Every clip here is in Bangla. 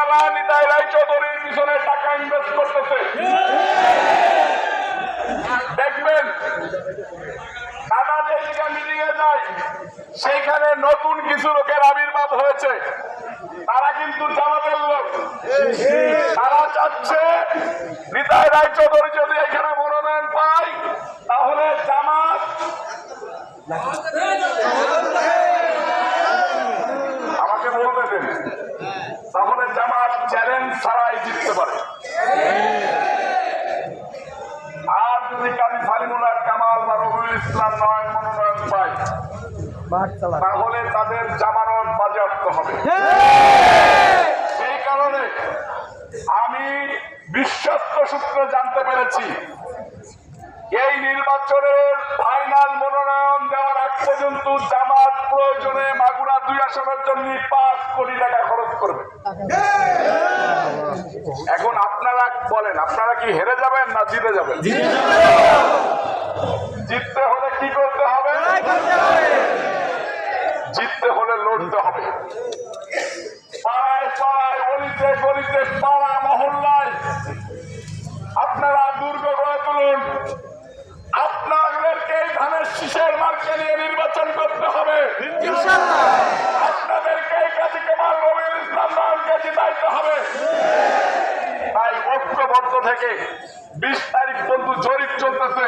তারা নিতাই রায় চৌধুরীর পিছনে টাকা ইনভেস্ট করতেছে। দেখবেন সেইখানে নতুন কিছু লোকের আবির্ভাব হয়েছে। তারা কিন্তু জামাতের লোক। তারা চাচ্ছে, নিতাই রায় চৌধুরী যদি এখানে মনোনয়ন পায়, তাহলে জামাত ছাড়াই জিততে পারে। আর যদি কাজী সালিমুল্লাহ কামাল বা রবিউল ইসলাম নয় মনোনয়ন পায়, তাহলে তাদের জামানত বাজেয়াপ্ত হবে। সেই কারণে আমি বিশ্বস্ত সূত্রে জানতে পেরেছি, এই নির্বাচনের ফাইনাল মনোনয়ন দেওয়ার আগ পর্যন্ত জামাত প্রয়োজনে মাগুরা দুই আসনের জন্য পাঁচ কোটি টাকা খরচ করবে এখন আপনারা বলেন আপনারা কি হেরে যাবেন না জিতে যাবেন? জিততে হলে কি করতে হবে? জিততে হলে লড়তে হবে। পাড়ায় পাড়ায় গলিতে গলিতে পাড়া মহল্লায় আপনারা দুর্গ গড়ে তুলুন। আপনাদেরকে এই ধানের শীষের মার্কে নিয়ে নির্বাচন করতে হবে। আপনাদেরকে ঐক্যবদ্ধ থেকে বিশ তারিখ পর্যন্ত জরিপ চলতেছে।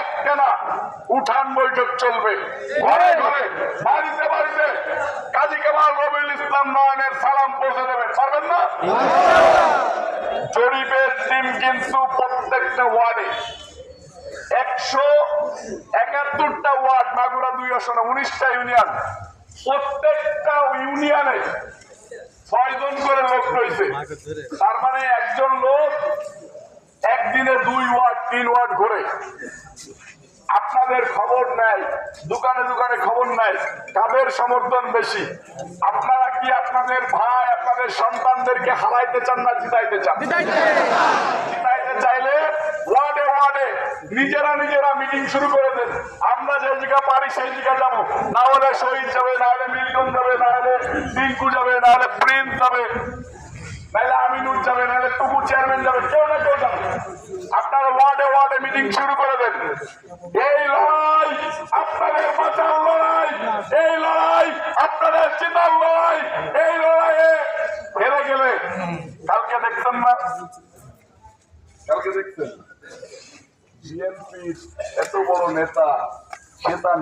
একটানা উঠান বৈঠক চলবে। ঘরে ঘরে, বাড়িতে বাড়িতে কাজী কেমাল রবিউল ইসলাম নয়নের সালাম পৌঁছে দেবেন পারবেন না? জরিপের টিম কিন্তু প্রত্যেকটা ওয়ার্ডে। একশো একাত্তরটা ওয়ার্ড, মাগুরা দুই আসনে, উনিশটা ইউনিয়ন। প্রত্যেকটা ইউনিয়নে ছয়জন করে লোক রয়েছে। তার মানে একজন লোক একদিনে দুই ওয়ার্ড তিন ওয়ার্ড ঘুরে। আপনাদের খবর নাই দোকানে দোকানে খবর নাই কাদের সমর্থন বেশি। আপনারা কি আপনাদের ভাই আপনাদের সন্তানদেরকে হারাইতে চান না জিতাইতে চান? জিতাইতে চাইলে নিজেরা নিজেরা মিটিং শুরু করে দেন। আমরা যে জায়গা পারি সেই জায়গা যাব। না হলে শহীদ যাবে, না হলে মিল্টন যাবে, না হলে টিঙ্কু যাবে, না হলে প্রিন্স যাবে নাহলে আমিনুর যাবে নাহলে টুকু চেয়ারম্যান যাবে, কেউ না কেউ যাবে। আপনারা ওয়ার্ডে ওয়ার্ডে মিটিং শুরু করে দেন। এই লড়াই আপনাদের বাঁচার লড়াই, এই লড়াই আপনাদের চেতার লড়াই, এই লড়াইয়ে হেরে গেলে কালকে দেখছেন না? কালকে দেখছেন? বিএনপি এত বড় নেতা সে তার